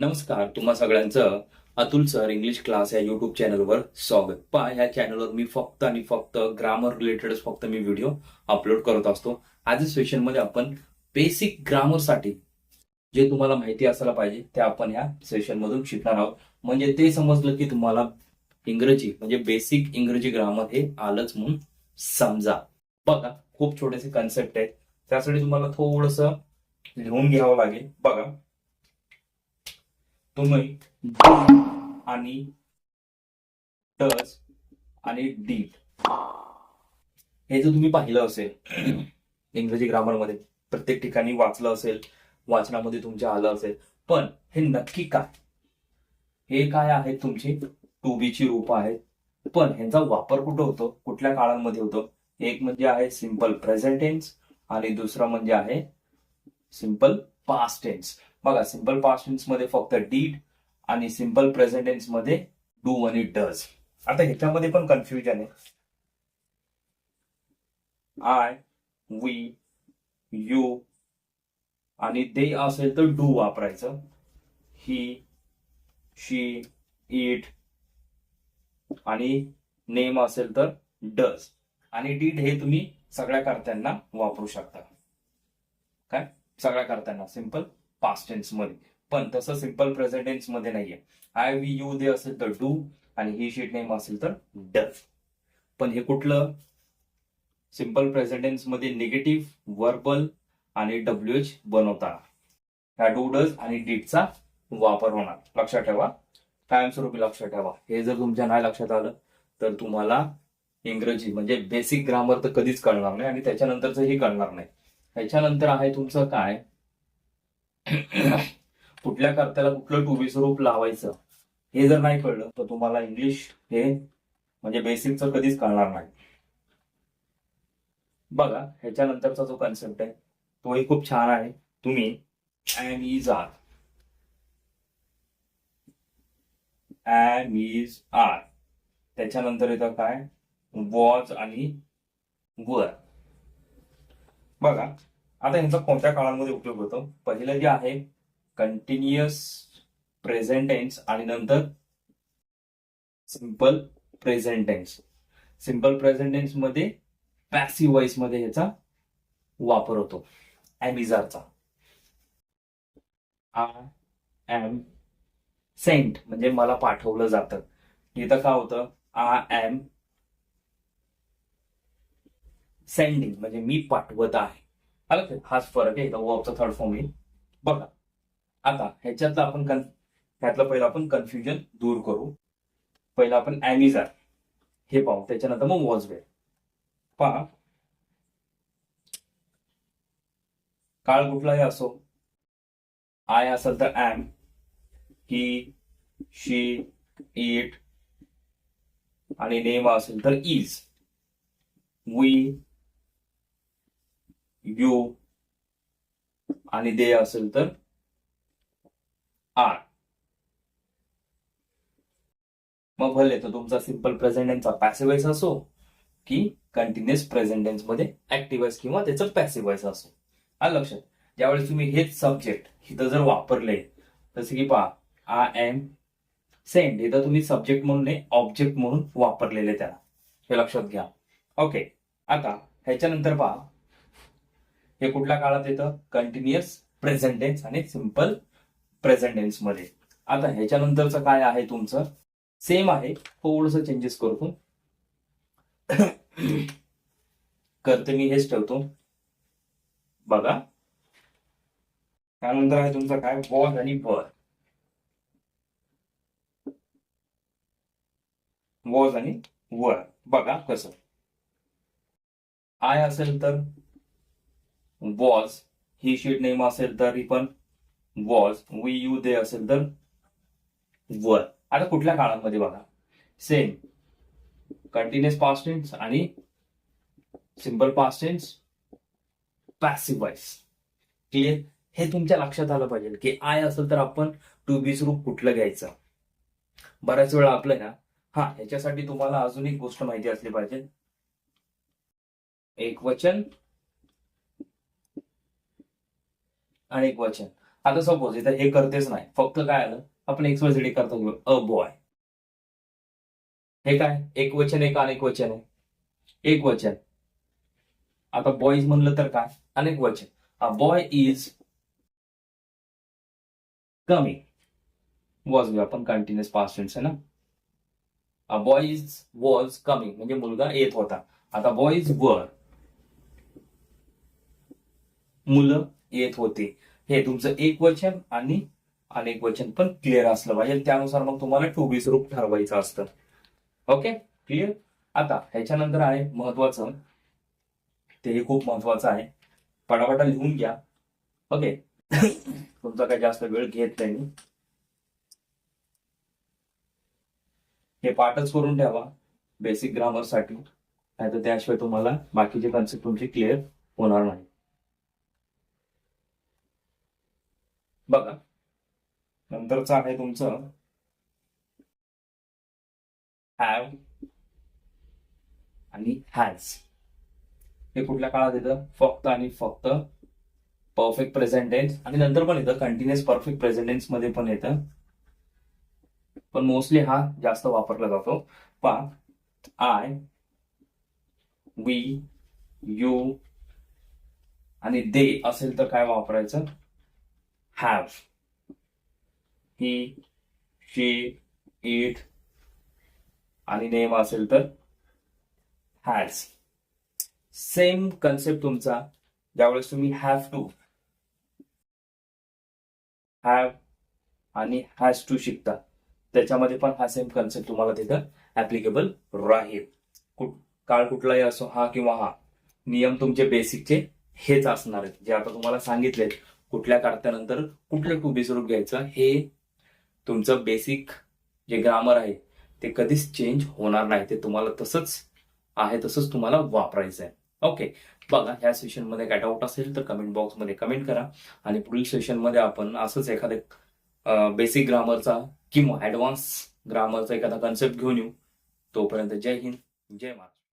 नमस्कार तुम्हा सगळ्यांचं अतुल सर इंग्लिश क्लास या युट्यूब चॅनलवर स्वागत. पहा ह्या चॅनलवर मी फक्त आणि फक्त ग्रामर रिलेटेडच फक्त मी व्हिडिओ अपलोड करत असतो. आजच्या सेशनमध्ये आपण बेसिक ग्रामरसाठी जे तुम्हाला माहिती असायला पाहिजे ते आपण या सेशन मधून शिकणार आहोत. म्हणजे ते समजलं की तुम्हाला इंग्रजी म्हणजे बेसिक इंग्रजी ग्रामर हे आलंच म्हणून समजा. बघा खूप छोटेसे कन्सेप्ट आहेत. त्यासाठी तुम्हाला थोडस लिहून घ्यावं लागेल. बघा. तुम्ही आणि डस आणि डीड हे जर तुम्ही पाहिलं असेल इंग्रजी ग्रामरमध्ये प्रत्येक ठिकाणी वाचलं असेल वाचनामध्ये तुमच्या आलं असेल पण हे नक्की काय? हे काय आहेत तुमची टू बी ची रूप आहेत. पण ह्यांचा वापर कुठं होतो? कुठल्या काळांमध्ये होतो? एक म्हणजे आहे सिंपल प्रेझेंट टेन्स आणि दुसरं म्हणजे आहे सिंपल पास्ट टेन्स बघा सिंपल पास्टमध्ये फक्त डीड आणि सिंपल प्रेझेंट टेन्समध्ये डू आणि डज आता ह्याच्यामध्ये पण कन्फ्युजन आहे. आय वी यू आणि दे असेल तर डू वापरायचं. ही शी इट आणि नेम असेल तर डज आणि डीड हे तुम्ही सगळ्या कर्त्यांना वापरू शकता. काय? सगळ्या कर्त्यांना. सिंपल पास्ट टेन्समध्ये. पण तसं सिंपल प्रेझेंट टेन्समध्ये नाहीये. आय वी यू दे असेल तर डू आणि ही शीट नेम असेल तर डज पण हे कुठलं? सिंपल प्रेझेंटेन्समध्ये निगेटिव्ह वर्बल आणि डब्ल्यू एच बनवताना. ह्या डू डज आणि डीटचा वापर होणार. लक्षात ठेवा. कायमस्वरूपी लक्षात ठेवा. हे जर तुमच्या नाही लक्षात आलं तर तुम्हाला इंग्रजी म्हणजे बेसिक ग्रामर तर कधीच कळणार नाही आणि त्याच्यानंतरच हे कळणार नाही. ह्याच्यानंतर आहे तुमचं काय? कुठल्या कर्त्याला कुठलं टू बी स्वरूप लावायचं हे जर नाही कळलं तर तुम्हाला इंग्लिश हे म्हणजे बेसिकचं कधीच कळणार नाही. बघा ह्याच्यानंतरचा जो कन्सेप्ट आहे तोही खूप छान आहे. तुम्ही and is are and is are त्याच्यानंतर येतं काय? वॉज आणि वर बघा आता यांचा कोणत्या काळामध्ये उपयोग होतो? पहिलं जे आहे कंटिन्युअस प्रेझेंट टेन्स आणि नंतर simple present tense simple present टेन्समध्ये पॅसिव्ह वॉइसमध्ये ह्याचा वापर होतो. ॲमिझारचा आय एम सेंट म्हणजे मला पाठवलं जातं. इथं काय होतं? आय एम सेंडिंग म्हणजे मी पाठवत आहे. आलं हाच फरक आहे. इथं वर्बचा थर्ड फॉर्म येईल. बघा. आता ह्याच्यातलं आपण कन ह्यातलं पहिलं आपण कन्फ्युजन दूर करू. पहिलं आपण ॲमिझार हे पाहू. त्याच्यानंतर मग वॉजवेअर पहा. काळ कुठलाही असो आय असेल तर ॲम ही शी इट आणि नेम असेल तर इज वी यू आणि देय असेल तर आर. मग भले तर तुमचा सिंपल प्रेझेंटेन्सचा पॅसिव्हाइस असो की कंटिन्युअस प्रेझेंटेन्समध्ये ऍक्टिव्हाइस किंवा त्याचं पॅसिव्हाइस असो. हा लक्षात. ज्यावेळेस तुम्ही हेच सब्जेक्ट इथं जर वापरले जसं की पहा आय एम सेंड इथं तुम्ही सब्जेक्ट म्हणून ऑब्जेक्ट म्हणून वापरलेले त्याला. हे लक्षात घ्या. ओके आता ह्याच्यानंतर पहा. हे कुठल्या काळात येतं? कंटिन्युअस प्रेझेंट टेन्स आणि सिंपल प्रेझेंट टेन्समध्ये. आता ह्याच्यानंतरचं काय आहे तुमचं? सेम आहे. थोडस चेंजेस करतो. करते मी हेच ठेवतो. बघा. त्यानंतर आहे तुमचं काय? वॉज आणि वर वॉज आणि वर बघा कसं. आय असेल तर? वॉज ही शीट नेम असेल तर ही पण वॉज वी यू दे असेल तर वर आता कुठल्या काळामध्ये बघा. सेम कंटिन्युअस पास्ट टेन्स आणि simple past tense passive voice clear हे तुमच्या लक्षात आलं पाहिजे की आय असेल तर आपण टू बी रूप कुठलं घ्यायचं? बऱ्याच वेळा आपलं ना हा ह्याच्यासाठी तुम्हाला अजून एक गोष्ट माहिती असली पाहिजे. एक वचन आणि एक वचन. आता सपोज इथं हे करतेच नाही. फक्त काय आलं? आपण एक्स वाय झेड घेऊ अ बॉय हे काय? एक वचन एक अनेक वचन आहे. एक वचन. आता बॉईज म्हणलं तर काय? अनेक वचन. A boy is coming was घेऊ आपण कंटिन्युअस पास्ट टेन्स आहे ना? A boy is was coming म्हणजे मुलगा येत होता. आता बॉईज वर मुलं येत होते. हे तुमचं एक वचन आणि अनेक वचन पण क्लिअर असलं पाहिजे. त्यानुसार मग तुम्हाला टू बी स्वरूप ठरवायचं असतं. ओके क्लिअर आता ह्याच्यानंतर आहे महत्वाचं. ते खूप महत्वाचं आहे. पटापटा लिहून घ्या. ओके तुमचा काही जास्त वेळ घेत नाही मी. हे पाठच करून ठेवा. बेसिक ग्रामरसाठी नाही तर त्याशिवाय तुम्हाला बाकीचे कन्सेप्ट तुमचे क्लिअर होणार नाही. बघा. नंतरचं आहे तुमचं. हॅव आणि हॅज हे कुठल्या काळात येतं? फक्त आणि फक्त परफेक्ट प्रेझेंट टेन्स आणि नंतर पण येतं. कंटिन्युअस परफेक्ट प्रेझेंट टेन्समध्ये पण येतं. पण मोस्टली हा जास्त वापरला जातो. पा आय वी यू आणि दे असेल तर काय वापरायचं? Have. ही शी इट आणि नेम असेल तर हॅज सेम कन्सेप्ट तुमचा ज्यावेळेस तुम्ही हॅव टू हॅव आणि हॅज टू शिकता. त्याच्यामध्ये पण हा सेम कन्सेप्ट तुम्हाला तिथं ऍप्लिकेबल राहील. कुठ काळ कुठलाही असो हा किंवा हा नियम तुमचे बेसिकचे हेच असणार आहेत. जे आता तुम्हाला सांगितलेत कुठल्या काढत्यानंतर कुठलं टू बी स्वरूप घ्यायचं हे तुमचं बेसिक जे ग्रामर आहे ते कधीच चेंज होणार नाही. ते तुम्हाला तसंच आहे तसंच तुम्हाला वापरायचं आहे. ओके बघा ह्या सेशनमध्ये काय डाऊट असेल तर कमेंट बॉक्समध्ये कमेंट करा. आणि पुढील सेशनमध्ये आपण असंच एखाद्या बेसिक ग्रामरचा किंवा ऍडव्हान्स ग्रामरचा एखादा कन्सेप्ट घेऊन येऊ. तोपर्यंत जय हिंद जय महाराष्ट्र